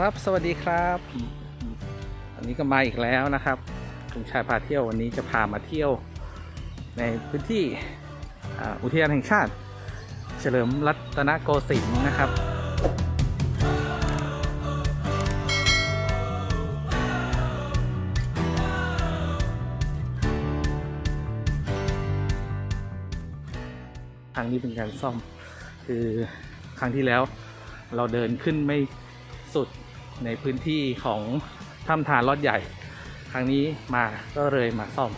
ครับสวัสดีครับวันนี้ก็มาอีกแล้วนะครับลุงชายพาเที่ยววันนี้จะพามาเที่ยว ในพื้นที่อุทยานแห่งชาติ เฉลิมรัตนโกสินทร์นะครับครั้งนี้เป็นการซ่อมคือครั้งที่แล้วเราเดินขึ้นไม่ สุดในพื้นที่ของถ้ำทานลอดใหญ่ ครั้งนี้มาก็เลยมาซ่อม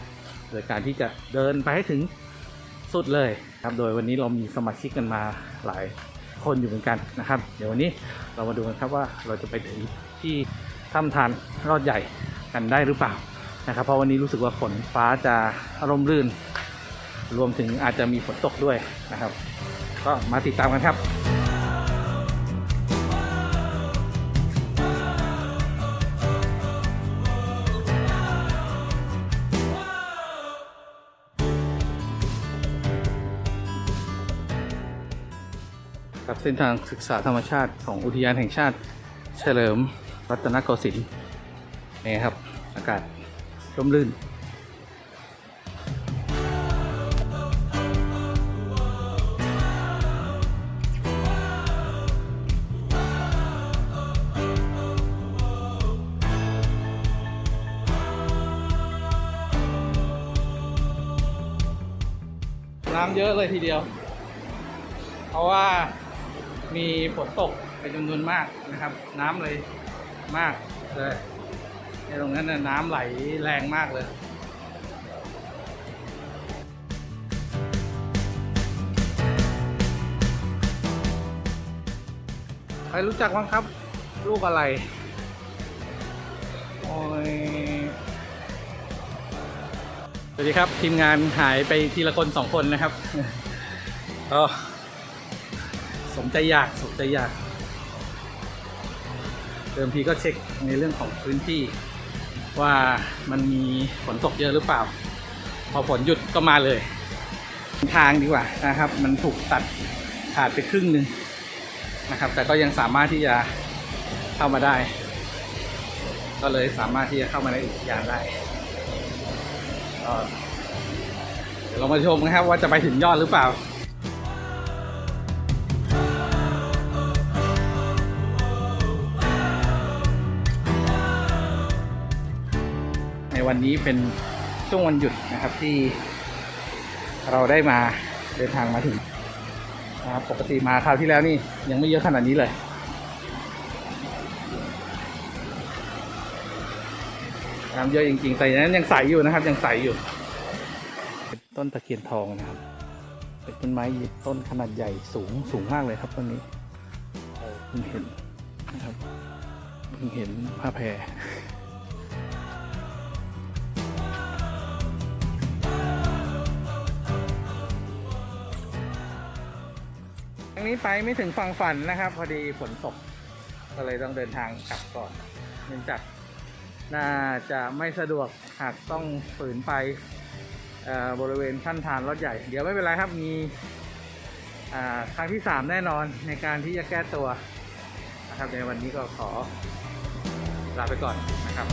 โดยการที่จะเดินไปให้ถึงสุดเลยครับ โดยวันนี้เรามีสมาชิกกันมาหลายคนอยู่เหมือนกันนะครับ เดี๋ยววันนี้เรามาดูกันครับว่าเราจะไปถึงที่ถ้ำทานลอดใหญ่กันได้หรือเปล่านะครับ เพราะวันนี้รู้สึกว่าฝนฟ้าจะอารมณ์รื่น รวมถึงอาจจะมีฝนตกด้วยนะครับ ก็มาติดตามกันครับ ครับเส้นทางศึกษาธรรมชาติของอุทยานแห่งชาติ เฉลิมรัตนโกสินทร์นี่ครับ อากาศร่มรื่นน้ำเยอะเลยทีเดียว เพราะว่า มีฝนตกเป็นจำนวนมากนะครับ น้ำเลยมากเลยในตรงนั้นน่ะน้ำไหลแรงมากเลยใครรู้จักบ้างครับ ลูกอะไรโอ้ยสวัสดีครับ ทีมงานหายไปทีละคนสองคนนะครับก็ สมใจอยากสมใจอยาก เดิมทีก็เช็คในเรื่องของพื้นที่ ว่ามันมีฝนตกเยอะหรือเปล่า พอฝนหยุดก็มาเลย ทางดีกว่านะครับ มันถูกตัดขาดไปครึ่งหนึ่งนะครับ แต่ก็ยังสามารถที่จะเข้ามาได้ ก็เลยสามารถที่จะเข้ามาในอุทยานได้เดี๋ยวเรามาชมนะครับว่าจะไปถึงยอดหรือเปล่า ในวันนี้เป็นช่วงวันหยุดนะครับที่เราได้มาเดินทางมาถึงนะครับปกติมาคราวที่แล้วนี่ยังไม่เยอะขนาดนี้เลยน้ำเยอะจริงๆ แต่นั้นยังใสอยู่นะครับ ยังใสอยู่ เป็นต้นตะเคียนทองนะครับ เป็นต้นไม้ต้นขนาดใหญ่สูงสูงมากเลยครับต้นนี้เพิ่งเห็นนะครับเพิ่งเห็นผ้าแพร ทางนี้ไปไม่ถึงฝั่งฝันนะครับ พอดีฝนตกก็เลยต้องเดินทางกลับก่อนเนื่องจากน่าจะไม่สะดวกหากต้องฝืนไปบริเวณขั้นทานรถใหญ่ เดี๋ยวไม่เป็นไรครับมีอ่าครั้งที่ 3 แน่นอนในการที่จะแก้ตัวนะครับในวันนี้ก็ขอลาไปก่อนนะครับ